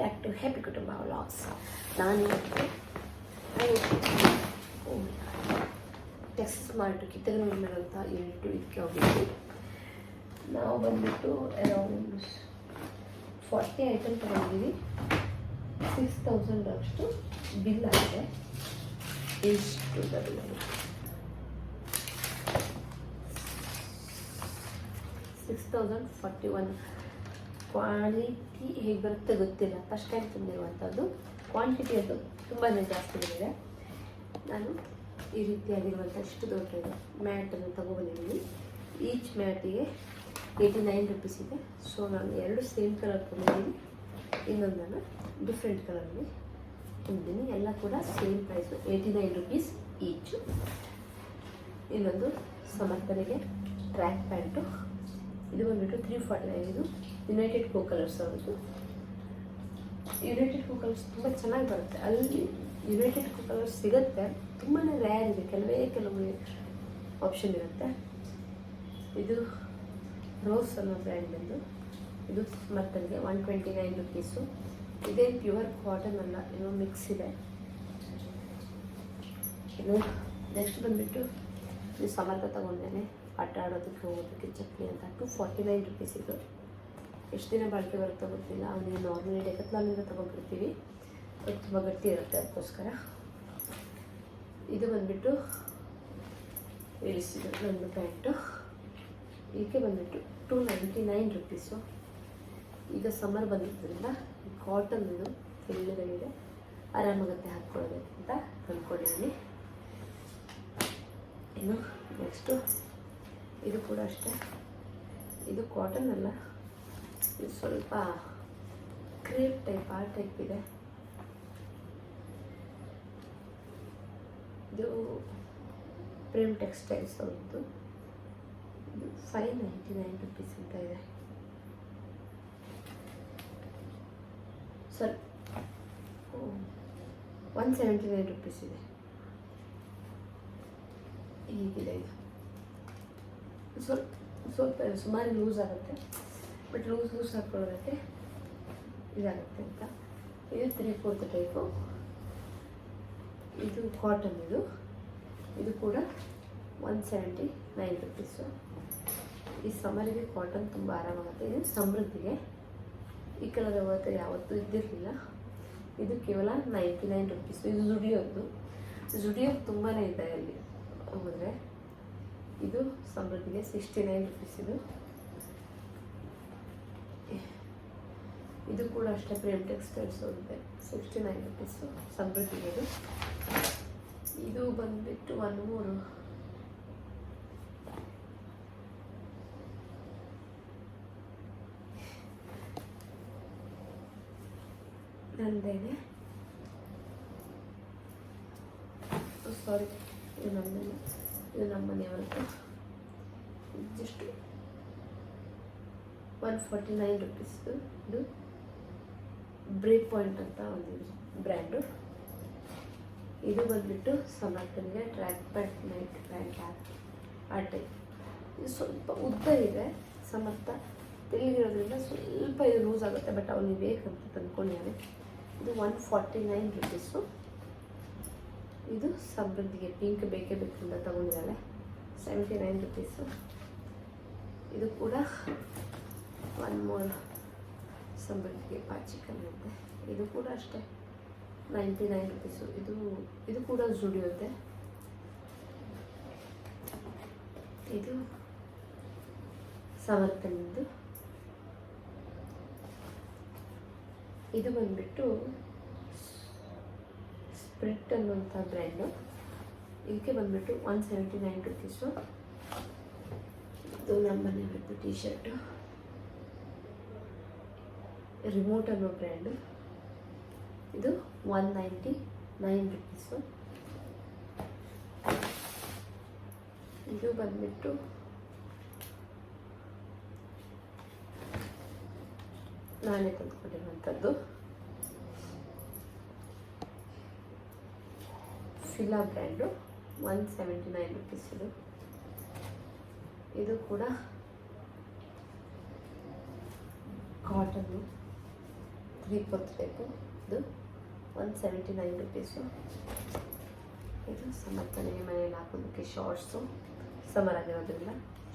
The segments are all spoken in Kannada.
ಬ್ಯಾಕ್ ಟು ಹ್ಯಾಪಿ ಕುಟುಂಬ ವ್ಲಾಗ್ಸ್ ನಾನು ಇವತ್ತು ಟೆಕ್ಸ್ ಸ್ಮಾರ್ಟ್ ಕಿತ್ತಗನೂರಿನಂಥ ಹೇಳಿಟ್ಟು ಇದಕ್ಕೆ ಹೋಗಿದ್ವಿ ನಾವು ಬಂದುಬಿಟ್ಟು ಅರೌಂಡ್ ಫಾರ್ಟಿ ಐಟಮ್ ತಗೊಂಡಿದ್ದೀವಿ ಸಿಕ್ಸ್ ತೌಸಂಡ್ ಅಷ್ಟು ಬಿಲ್ ಆಗಿದೆ. ಇಷ್ಟು bill six thousand forty one quality ಹೇಗೆ ಬರುತ್ತೆ ಗೊತ್ತಿಲ್ಲ. ಫಸ್ಟ್ ಟೈಮ್ ತಂದಿರುವಂಥದ್ದು ಕ್ವಾಂಟಿಟಿ ಅದು ತುಂಬಾ ಜಾಸ್ತಿ ಬಂದಿದೆ. ನಾನು ಈ ರೀತಿಯಾಗಿರುವಂಥ ಇಷ್ಟು ದೊಡ್ಡದು ಮ್ಯಾಟನ್ನು ತೊಗೊಬಂದಿದ್ದೀನಿ. ಈಚ್ ಮ್ಯಾಟಿಗೆ ಏಯ್ಟಿ ನೈನ್ ರುಪೀಸ್ ಇದೆ. ಸೊ ನಾನು ಎರಡು ಸೇಮ್ ಕಲರ್ ತೊಗೊಂಡಿದ್ದೀನಿ. ಇನ್ನೊಂದನ್ನು ಡಿಫ್ರೆಂಟ್ ಕಲರಲ್ಲಿ ತಂದಿದ್ದೀನಿ. ಎಲ್ಲ ಕೂಡ same price eighty nine rupees each ಇನ್ನೊಂದು ಸಮರ್ಪಣೆಗೆ ಟ್ರ್ಯಾಕ್ ಪ್ಯಾಂಟು ಇದು ಬಂದುಬಿಟ್ಟು ತ್ರೀ ಫಾರ್ಟಿ ನೈನ್ ಇದು. ಯುನೈಟೆಡ್ ಕೋ ಕಲರ್ಸ್ ಅವ್ರದ್ದು. ಯುನೈಟೆಡ್ ಕೋ ಕಲರ್ಸ್ ತುಂಬ ಚೆನ್ನಾಗಿ ಬರುತ್ತೆ. ಅಲ್ಲಿ ಯುನೈಟೆಡ್ ಕೋ ಕಲರ್ಸ್ ಸಿಗುತ್ತೆ. ತುಂಬಾ ರ್ಯಾರ್ ಇದೆ. ಕೆಲವೇ ಕೆಲವು ಆಪ್ಷನ್ ಇರುತ್ತೆ. ಇದು ರೋಸ್ ಅನ್ನೋ ಬ್ರ್ಯಾಂಡ್ ಬಂದು. ಇದು ಮತ್ತಲ್ಲಿಗೆ ಒನ್ ಟ್ವೆಂಟಿ ನೈನ್ ರುಪೀಸು ಇದೇ ಪ್ಯೂರ್ ಕಾಟನ್ ಅಲ್ಲ. ಏನೋ ಮಿಕ್ಸ್ ಇದೆ. ಇದು ನೆಕ್ಸ್ಟ್ ಬಂದುಬಿಟ್ಟು ಇದು ಸಮರ್ಥ ತಗೊಂಡೇನೆ. ಆಟ ಆಡೋದಕ್ಕೆ ಹೋಗೋದಕ್ಕೆ ಚಟ್ನಿ ಅಂತ. ಟು ಫಾರ್ಟಿ ನೈನ್ ರುಪೀಸ್ ಇದು. ಎಷ್ಟು ದಿನ ಬಾಳಿಕೆ ಬರುತ್ತೋ ಗೊತ್ತಿಲ್ಲ, ಅವನಿಗೆ ನಾರ್ಮಲಿ ಡೆಕತ್ಲಾಲಿಂದ ತೊಗೊಂಡ್ಬಿಡ್ತೀವಿ. ಅದು ತುಂಬ ಗಟ್ಟಿ ಇರುತ್ತೆ ಅದಕ್ಕೋಸ್ಕರ. ಇದು ಬಂದುಬಿಟ್ಟು ಇಳಿಸಿದ್ದು ನನ್ನ ಪ್ಯಾಂಟು. ಇದಕ್ಕೆ ಬಂದುಬಿಟ್ಟು ಟೂ ನೈಂಟಿ ನೈನ್ ರುಪೀಸು ಈಗ ಸಮ್ಮರ್ ಬಂದಿದ್ದರಿಂದ ಕಾಟನ್ ಇದು ತೆಳ್ಳಗಿದೆ ಆರಾಮಾಗತ್ತೆ ಹಾಕ್ಕೊಳ್ಬೇಕಂತ ಅಂದ್ಕೊಂಡಿದ್ದೀನಿ ಇನ್ನು ನೆಕ್ಸ್ಟು ಇದು ಕೂಡ ಅಷ್ಟೇ. ಇದು ಕಾಟನ್ ಅಲ್ಲ. ಇದು ಸ್ವಲ್ಪ ಕ್ರೀಪ್ ಟೈಪ್ ಆ ಟೈಪ್ ಇದೆ. ಇದು ಪ್ರೇಮ್ ಟೆಕ್ಸ್ಟೈಲ್ಸ್ ಅವ್ರದ್ದು. ಇದು ಫೈವ್ ನೈಂಟಿ ನೈನ್ ರುಪೀಸ್ ಅಂತ ಇದೆ. Sir one seventy nine rupees ಇದೆ. ಹೀಗಿದೆ ಇದು? ಸ್ವಲ್ಪ ಸ್ವಲ್ಪ ಸುಮಾರು ಯೂಸ್ ಆಗುತ್ತೆ. ಬಟ್ ಲೂಸ್ ಲೂಸ್ ಹಾಕ್ಕೊಳ್ಳೋದಕ್ಕೆ ಇದಾಗುತ್ತೆ ಅಂತ. ಇದು ತ್ರೀ ಫೋರ್ತ್ ಟೈಪು ಇದು ಕಾಟನ್ ಇದು. ಇದು ಕೂಡ ಒನ್ ಸೆವೆಂಟಿ ನೈನ್ ರುಪೀಸು ಈ ಸಮರಿಗೆ ಕಾಟನ್ ತುಂಬ ಆರಾಮಾಗುತ್ತೆ. ಇದು ಸಮೃದ್ಧಿಗೆ. ಈ ಕಲರ್ ಅವತ್ತು ಯಾವತ್ತೂ ಇದ್ದಿರಲಿಲ್ಲ. ಇದು ಕೇವಲ ನೈಂಟಿ ನೈನ್ ರುಪೀಸು ಇದು ಜುಡಿಯೋದು ಜುಡಿಯೋದು ತುಂಬಾ ಇದೆ ಅಲ್ಲಿ. ಹೋದರೆ ಇದು ಸಮೃದ್ಧಿಗೆ ಸಿಕ್ಸ್ಟಿ ನೈನ್ ರುಪೀಸ್ ಇದು. ಇದು ಕೂಡ ಅಷ್ಟೇ ಪ್ರೇಮ್ ಟೆಕ್ಸ್ಟೈಲ್ಸ್ ಇದೆ ಸಿಕ್ಸ್ಟಿ ನೈನ್ ರುಪೀಸು ಸಮೃದ್ಧಿಗೆ ಇದು ಇದು ಬಂದುಬಿಟ್ಟು ಒನ್ ಮೂರು. ನಂದೇನೆ. ಸಾರಿ ಇದು ನಮ್ಮನೆ ಇದು ನಮ್ಮ ಮನೆಯವ್ರದ್ದು. ಜಸ್ಟ್ ಒನ್ ಫಾರ್ಟಿ ನೈನ್ ರುಪೀಸ್ದು ಇದು ಬ್ರೇಕ್ ಪಾಯಿಂಟ್ ಅಂತ ಒಂದು ಬ್ರ್ಯಾಂಡು. ಇದು ಬಂದುಬಿಟ್ಟು ಸಮರ್ಥನಿಗೆ ಟ್ರ್ಯಾಕ್ ಪ್ಯಾಂಟ್ ನೈಟ್ ಪ್ಯಾಂಟ್ ಆ ಟೈಪ್. ಇದು ಸ್ವಲ್ಪ ಉದ್ದ ಇದೆ, ಸಮರ್ಥ ತಿಳಿದಿರೋದ್ರಿಂದ ಸ್ವಲ್ಪ ಇದು ಲೂಸ್ ಆಗುತ್ತೆ, ಬಟ್ ಅವನಿಗೆ ಬೇಕಂತ ತಂದ್ಕೊಂಡಿದ್ದಾನೆ. ಇದು ಒನ್ ಫಾರ್ಟಿ ನೈನ್ ರುಪೀಸು. ಇದು ಸಮೃದ್ಧಿಗೆ ಪಿಂಕ್ ಬೇಕೇ ಬೇಕಂತ ತಗೊಂಡಿದ್ದಾಳೆ. Seventy nine rupees. ಇದು ಕೂಡ ಒನ್ ಮೋರ್ ಸಮೃದ್ಧಿಗೆ ಪಾಚಿಕನ್ ಅಂತೆ ಇದು ಕೂಡ ಅಷ್ಟೇ. ನೈಂಟಿ ನೈನ್ ರುಪೀಸು ಇದು ಇದು ಕೂಡ ಜುಡಿಯುತ್ತೆ ಇದು ಸವರ್ತನದ್ದು ಇದು ಬಂದ್ಬಿಟ್ಟು ಸ್ಪ್ರಿಟ್ ಅನ್ನುವಂಥ ಬ್ರ್ಯಾಂಡು. ಇದಕ್ಕೆ ಬಂದ್ಬಿಟ್ಟು ಒನ್ ಸೆವೆಂಟಿ ನೈನ್ ರುಪೀಸು ಇದು ನಮ್ಮ ಬಂದು ಟೀ ಶರ್ಟು ರಿಮೋಟ್ ಅನ್ನೋ ಬ್ರ್ಯಾಂಡು ಇದು ಒನ್ ನೈಂಟಿ ನೈನ್ ರುಪೀಸು ಇದು ಬಂದ್ಬಿಟ್ಟು ನಾನೇ ತಂದುಕೊಂಡಿರುವಂಥದ್ದು. Fila brand one seventy nine rupees ಇದು. ಇದು ಕೂಡ ಕಾಟನ್ನು ತ್ರೀ ಫೋರ್ತ್ ಇದು ಒನ್ ಸೆವೆಂಟಿ ನೈನ್ ರುಪೀಸು ಇದು ಸಮರ್ಥನೆಗೆ ಮನೆಯಲ್ಲಿ ಹಾಕೋದಕ್ಕೆ ಶಾರ್ಟ್ಸು ಸಮರ್ ಆಗಿರೋದ್ರಿಂದ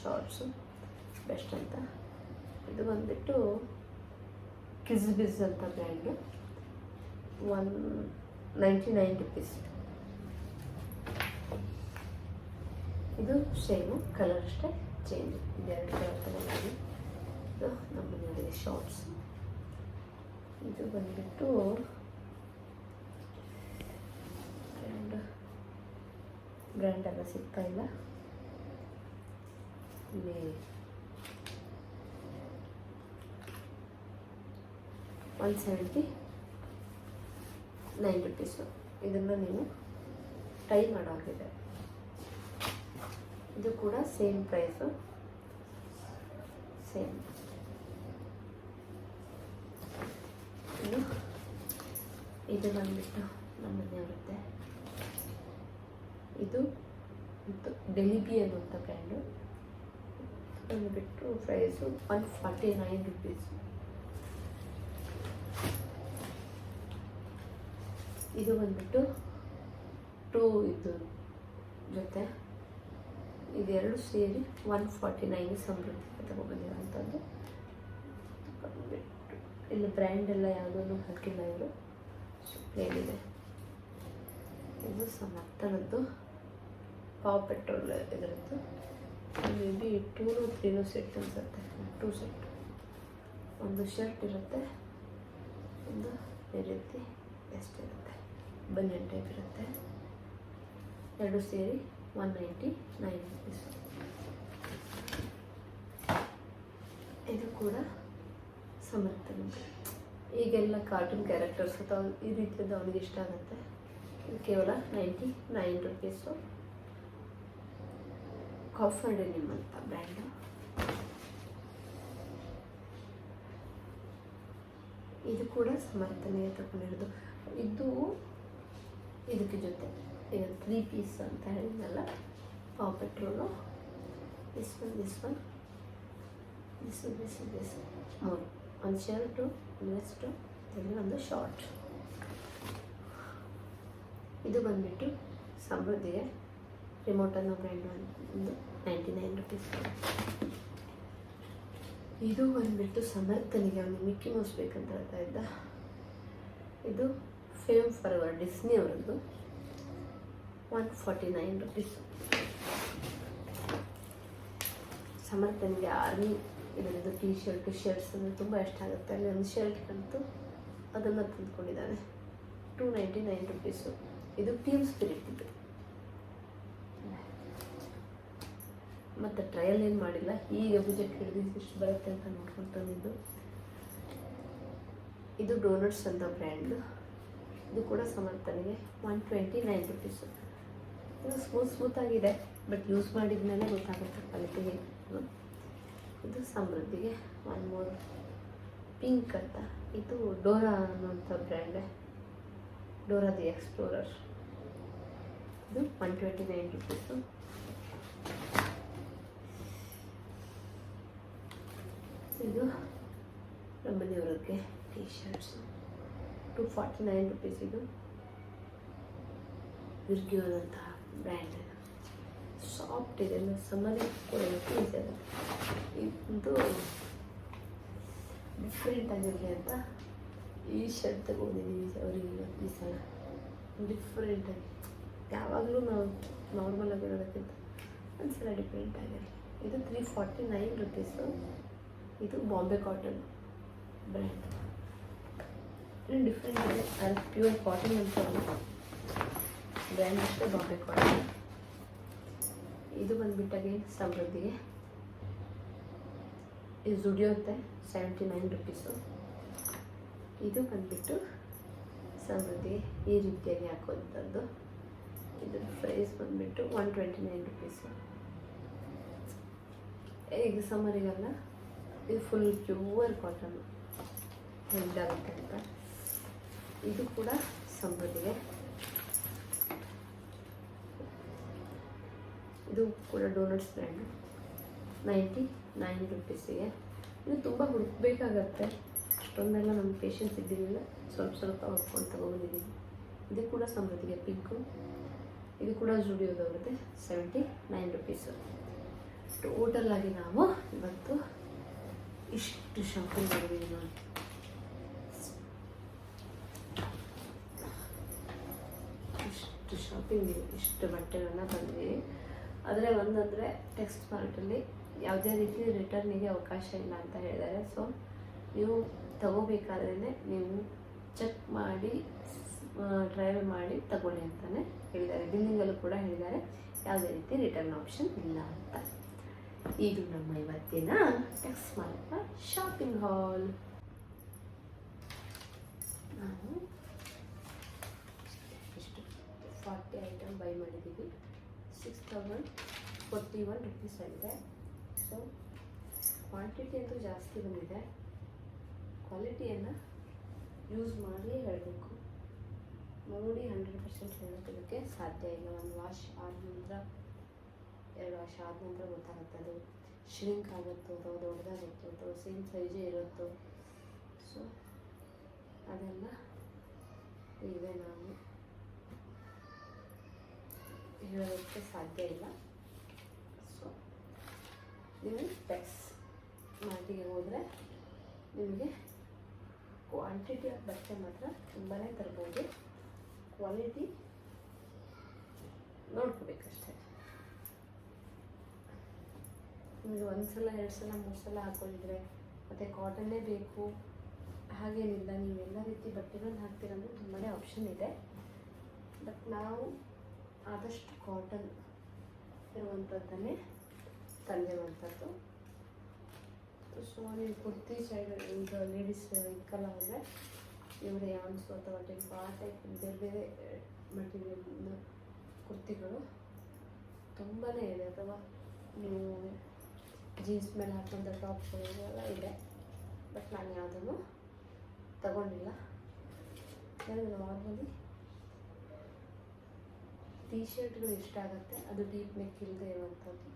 ಶಾರ್ಟ್ಸು ಬೆಸ್ಟ್ ಅಂತ. ಇದು ಬಂದುಬಿಟ್ಟು ಕಿಝ್ ಬಿಝ್ ಅಂತ brand one ninety nine rupees ಇದು ಸೇಮು ಕಲರ್ ಅಷ್ಟೇ. ಚೇಂಜ್ ಇದೆರಡು ಕಲರ್ ತಗೊಂಡಿದ್ದೀನಿ. ಇದು ನಮ್ಮ ಮನೆಯಲ್ಲಿ ಶಾರ್ಟ್ಸ್ ಇದು ಬಂದ್ಬಿಟ್ಟು ಬ್ರ್ಯಾಂಡ್ ಬ್ರ್ಯಾಂಡ್ ಎಲ್ಲ ಸಿಗ್ತಾ ಇಲ್ಲ. ಇಲ್ಲಿ ಒನ್ ಸೆವೆಂಟಿ ನೈನ್ ರುಪೀಸು ಇದನ್ನು ನೀವು ಟ್ರೈ ಮಾಡೋಕ್ಕಿದೆ ಇದು ಕೂಡ ಸೇಮ್ ಪ್ರೈಸು ಸೇಮ್ ಇದು ಇದು ಬಂದ್ಬಿಟ್ಟು ನಮ್ಮ ಮನೆಯವರದ್ದೆ ಇದು ಡೆಲಿಬಿಯನ್ ಡೆಲಿಬಿ ಅನ್ನುವಂಥ ಬ್ರ್ಯಾಂಡು ಬಂದುಬಿಟ್ಟು price one forty nine rupees ಇದು ಬಂದುಬಿಟ್ಟು ಟೂ ಇದು ಜೊತೆ. ಇದೆರಡು ಸೇರಿ ಒನ್ ಫಾರ್ಟಿ ನೈನ್ ಸಮೃದ್ಧಿ ತಗೊಬಂದಿರೋಂಥದ್ದು ಇಲ್ಲಿ ಬ್ರ್ಯಾಂಡ್ ಎಲ್ಲ ಯಾವುದೂ ಹಾಕಿಲ್ಲ ಇವರು. ಏನಿದೆ ಇದು. ಸಮರ್ಥನದ್ದು ಪಾವ್ ಪೆಟ್ರೋಲ್ ಇದರದ್ದು. ಮೇ ಬಿ ಟೂನು ತ್ರೀನು ಸೆಟ್ ಅನ್ಸುತ್ತೆ. ಟೂ ಸೆಟ್ ಒಂದು ಶರ್ಟ್ ಇರುತ್ತೆ. ಒಂದು ಈ ರೀತಿ ವೆಸ್ಟ್ ಇರುತ್ತೆ. ಬನಿಯನ್ ಟೈಪ್ ಇರುತ್ತೆ. ಎರಡು ಸೇರಿ ಒನ್ ನೈಂಟಿ ನೈನ್ ರುಪೀಸ್ ಇದು ಕೂಡ ಸಮರ್ಥನದ್ದು ಈಗೆಲ್ಲ ಕಾರ್ಟೂನ್ ಕ್ಯಾರೆಕ್ಟರ್ಸ್ ಈ ರೀತಿಯದ್ದು ಅವನಿಗೆ ಇಷ್ಟ ಆಗುತ್ತೆ. ಕೇವಲ ನೈಂಟಿ ನೈನ್ ರುಪೀಸು ಕಾಫರ್ ನಿಮ್ಮ ಅಂತ ಬ್ರ್ಯಾಂಡು ಇದು ಕೂಡ ಸಮರ್ಥನೆಗೆ ತಗೊಂಡಿರೋದು. ಇದು ಇದಕ್ಕೆ ಜೊತೆ ಈಗ ತ್ರೀ ಪೀಸ್ ಅಂತ ಹೇಳಿದ್ನಲ್ಲ pav petrol this one this one this this this ಮೂರು ಒಂದು ಶರ್ಟು ವೆಸ್ಟು ಇಲ್ಲಿ ಒಂದು ಶಾರ್ಟ್ ಇದು ಬಂದುಬಿಟ್ಟು ಸಮೃದ್ಧಿಗೆ ರಿಮೋಟ್ ಅನ್ನೋ ಬ್ರ್ಯಾಂಡ್ ಒಂದು ನೈಂಟಿ ನೈನ್ ರುಪೀಸ್ ಇದು ಬಂದ್ಬಿಟ್ಟು ಸಮರ್ಥನಿಗೆ ಅವನು ಮಿಕ್ಕಿ ಮೌಸ್ ಬೇಕಂತ ಹೇಳ್ತಾ ಇದ್ದ. ಇದು ಫೇಮ್ ಫಾರ್ವರ್ ಡಿಸ್ನಿ ಅವರದ್ದು ಒನ್ ಫಾರ್ಟಿ ನೈನ್ ರುಪೀಸ್ ಸಮರ್ಥನಿಗೆ ಆರ್ಮಿ ಇದರದ್ದು ಟೀ ಶರ್ಟ್, ಶರ್ಟ್ಸ್ ಅಂದರೆ ತುಂಬ ಇಷ್ಟ ಆಗುತ್ತೆ. ಅಲ್ಲಿ ಒಂದು ಶರ್ಟ್ ಬಂತು ಅದನ್ನು ತಂದುಕೊಂಡಿದ್ದಾನೆ. ಟೂ ನೈಂಟಿ ನೈನ್ ರುಪೀಸು ಇದು ಟೀಮ್ ಸ್ಪಿರಿಟ್ ಇದು. ಮತ್ತು ಟ್ರಯಲ್ ಏನು ಮಾಡಿಲ್ಲ. ಈಗ ಬಜೆಟ್ ಹಿಡಿದು ಎಷ್ಟು ಬರುತ್ತೆ ಅಂತ ನೋಡ್ಕೊಂಡು ತಂದಿದ್ದು. ಇದು ಡೋನಟ್ಸ್ ಅಂತ ಬ್ರ್ಯಾಂಡ್ ಇದು ಕೂಡ ಸಮರ್ಥನಿಗೆ ಒನ್ ಟ್ವೆಂಟಿ ನೈನ್ ರುಪೀಸು ಇದು ಸ್ಮೂತ್ ಸ್ಮೂತ್ ಆಗಿದೆ. ಬಟ್ ಯೂಸ್ ಮಾಡಿದ ಮೇಲೆ ಗೊತ್ತಾಗುತ್ತೆ ಕ್ವಾಲಿಟಿ ಹೇಗೆ ಇದು ಸಮೃದ್ಧಿಗೆ ಒನ್ ಮೋರ್ ಪಿಂಕ್ ಅಂತ. ಇದು ಡೋರಾ ಅನ್ನುವಂಥ ಬ್ರ್ಯಾಂಡೆ ಡೋರಾ ದಿ ಎಕ್ಸ್ಪ್ಲೋರರ್ ಇದು ಒನ್ ಟ್ವೆಂಟಿ ನೈನ್ ರುಪೀಸು ಇದು ನಮ್ಮನೆಯವ್ರಿಗೆ T shirts two forty nine rupees ಇದು. ವಿರ್ಗ್ಯೂರ್ ಅಂತ ಬ್ರ್ಯಾಂಡ್ ಸಾಫ್ಟ್ ಇದೆ ಸಮ್ಮರಿ ಕೊಡೋದಕ್ಕೆ ಈಸಿ ಆಗುತ್ತೆ ಇದು ಡಿಫ್ರೆಂಟ್ ಆಗಿರಲಿ ಅಂತ ಈ ಶರ್ಟ್ ತಗೊಂಡಿದ್ದೀವಿ ಅವರಿಗೆ ಈ ಸಲ. ಡಿಫ್ರೆಂಟಾಗಿ ಯಾವಾಗಲೂ ನಾವು ನಾರ್ಮಲ್ ಆಗಿರೋದಕ್ಕಿಂತ ಒಂದು ಸಲ ಡಿಫ್ರೆಂಟ್ ಆಗಿರಲಿ. ಇದು ತ್ರೀ ಫಾರ್ಟಿ ನೈನ್ ರುಪೀಸು ಇದು ಬಾಂಬೆ ಕಾಟನ್ ಬ್ರ್ಯಾಂಡ್ ಇನ್ನು ಡಿಫ್ರೆಂಟ್ ಇದೆ ಅದು ಪ್ಯೂರ್ ಕಾಟನ್ ಅಂತ ಬ್ರ್ಯಾಂಡ್ ಅಷ್ಟೇ ಬಾಂಬೆ ಕಾಟನ್ ಇದು ಬಂದ್ಬಿಟ್ಟಾಗೆ ಸಮೃದ್ಧಿಗೆ ಇದು ದುಡಿಯುತ್ತೆ ಸೆವೆಂಟಿ ನೈನ್ ರುಪೀಸು ಇದು ಬಂದ್ಬಿಟ್ಟು ಸಮೃದ್ಧಿ ಈ ರೀತಿಯಾಗಿ ಹಾಕುವಂಥದ್ದು. ಇದ್ರ ಪ್ರೈಸ್ ಬಂದ್ಬಿಟ್ಟು ಒನ್ ಟ್ವೆಂಟಿ ನೈನ್ ರುಪೀಸು ಈಗ ಸಮರಿಗೆಲ್ಲ ಇದು ಫುಲ್ ಪ್ಯೂವರ್ ಕಾಟನ್ ಹೆಲ್ದಾಗುತ್ತೆ ಅಂತ. ಇದು ಕೂಡ ಸಮೃದ್ಧಿಗೆ ಇದು ಕೂಡ ಡೋನಟ್ಸ್ ಬ್ರ್ಯಾಂಡು. ನೈಂಟಿ ನೈನ್ ರುಪೀಸಿಗೆ ಇದು ತುಂಬ ಹುಡುಕ್ಬೇಕಾಗತ್ತೆ. ಅಷ್ಟೊಂದೆಲ್ಲ ನಮ್ಮ ಪೇಷನ್ಸ್ ಇದ್ದಿರಲಿಲ್ಲ. ಸ್ವಲ್ಪ ಸ್ವಲ್ಪ ಹೊಡ್ಕೊಂಡು ತಗೊಂಡಿದ್ದೀನಿ ಇದು ಕೂಡ ಸಮೃದ್ಧಿಗೆ ಪಿಂಕು. ಇದು ಕೂಡ ಜುಡಿಯೋದಾಗುತ್ತೆ ಸೆವೆಂಟಿ ನೈನ್ ರುಪೀಸು ಟೋಟಲ್ ಆಗಿ ನಾವು ಇವತ್ತು ಇಷ್ಟು ಶಾಪಿಂಗ್ ಮಾಡಿದ್ದೀವಿ ನಾನು ಇಷ್ಟು ಶಾಪಿಂಗ್ ಇಷ್ಟು ಬಟ್ಟೆಗಳನ್ನ ತಂದ್ವಿ ಆದರೆ ಒಂದಂದರೆ ಟೆಕ್ಸ್ಟ್ ಮಾರ್ಟಲ್ಲಿ ಯಾವುದೇ ರೀತಿ ರಿಟರ್ನಿಗೆ ಅವಕಾಶ ಇಲ್ಲ ಅಂತ ಹೇಳಿದ್ದಾರೆ. ಸೊ ನೀವು ತಗೋಬೇಕಾದ್ರೇ ನೀವು ಚೆಕ್ ಮಾಡಿ ಡ್ರೈವ್ ಮಾಡಿ ತಗೊಳ್ಳಿ ಅಂತಲೇ ಹೇಳಿದ್ದಾರೆ. ಬಿಲ್ಲಿಂಗಲ್ಲೂ ಕೂಡ ಹೇಳಿದ್ದಾರೆ, ಯಾವುದೇ ರೀತಿ ರಿಟರ್ನ್ ಆಪ್ಷನ್ ಇಲ್ಲ ಅಂತ. ಇದು ನಮ್ಮ ಇವತ್ತಿನ ಟೆಕ್ಸ್ಟ್ ಮಾರ್ಟ್ನ ಶಾಪಿಂಗ್ ಹಾಲ್ ನಾವು ಇಷ್ಟು ಫಾರ್ಟಿ ಐಟಮ್ ಬೈ ಮಾಡಿದ್ದೀವಿ. Six thousand forty one rupees ಆಗಿದೆ. ಸೊ ಕ್ವಾಂಟಿಟಿ ಅಂತೂ ಜಾಸ್ತಿ ಬಂದಿದೆ. ಕ್ವಾಲಿಟಿಯನ್ನು ಯೂಸ್ ಮಾಡಿ ಹೇಳಬೇಕು. ನೋಡಿ ಹಂಡ್ರೆಡ್ ಪರ್ಸೆಂಟ್ ಹೇಳೋದಕ್ಕೆ ಸಾಧ್ಯ ಇಲ್ಲ. ಒಂದು ವಾಶ್ ಆದ ನಂತರ, ಎರಡು ವಾಶ್ ಆದ ನಂತರ ಗೊತ್ತಾಗುತ್ತೆ ಅದು. ಶ್ರಿಂಕ್ ಆಗುತ್ತೋ, ಅಥವಾ ದೊಡ್ಡದಾಗುತ್ತೋ, ಅಥವಾ ಸೇಮ್ ಸೈಜೇ ಇರುತ್ತೋ. ಸೊ ಅದೆಲ್ಲ ಈಗ ನಾವು. ಹೇಳೋದಕ್ಕೆ ಸಾಧ್ಯ ಇಲ್ಲ. ಸೊ ನೀವು ಸ್ಪೆಕ್ಸ್ ಮಾರ್ಟಿಗೆ ಹೋದರೆ ನಿಮಗೆ ಕ್ವಾಂಟಿಟಿ ಆಫ್ ಬಟ್ಟೆ ಮಾತ್ರ ತುಂಬಾ ತರ್ಬೋದು. ಕ್ವಾಲಿಟಿ ನೋಡ್ಕೋಬೇಕಷ್ಟೆ. ನಿಮಗೆ ಒಂದು ಸಲ ಎರಡು ಸಲ ಮೂರು ಸಲ ಹಾಕೊಂಡಿದ್ರೆ ಮತ್ತು ಕಾಟನ್ನೇ ಬೇಕು, ಹಾಗೇನಿಲ್ಲ ನೀವು ಎಲ್ಲ ರೀತಿ ಬಟ್ಟೆಗಳನ್ನ ಹಾಕ್ತೀರಂದ್ರೆ ತುಂಬಾ ಆಪ್ಷನ್ ಇದೆ. ಬಟ್ ನಾವು ಆದಷ್ಟು ಕಾಟನ್ ಇರುವಂಥದ್ದನ್ನೇ ತಂದಿರುವಂಥದ್ದು ಸೊ, ನೀವು ಕುರ್ತಿ ಸೈಡ್ ಈಗ ಲೇಡೀಸ್ ಇದಕ್ಕೆಲ್ಲ ಅಂದರೆ ಇವರು ಯಾನ್ಸು ಅಥವಾ ಟೆಂಪು ಆ ಟೈಪ್ ಬೇರೆ ಬೇರೆ ಮಟೀರಿಯಲ್ ಕುರ್ತಿಗಳು ತುಂಬಾ ಇದೆ. ಅಥವಾ ನೀವು ಜೀನ್ಸ್ ಮೇಲೆ ಹಾಕೊಂಡ ಟಾಪ್ಸ್ ಎಲ್ಲ ಇದೆ. ಬಟ್ ನಾನು ಯಾವುದನ್ನು ತಗೊಂಡಿಲ್ಲ. ನಾರ್ಮಲಿ ಟೀ ಶರ್ಟ್ಗಳು ಇಷ್ಟ ಆಗುತ್ತೆ. ಅದು ಡೀಪ್ ನೆಕ್ ಇಲ್ಲದೆ ಇರುವಂಥದ್ದು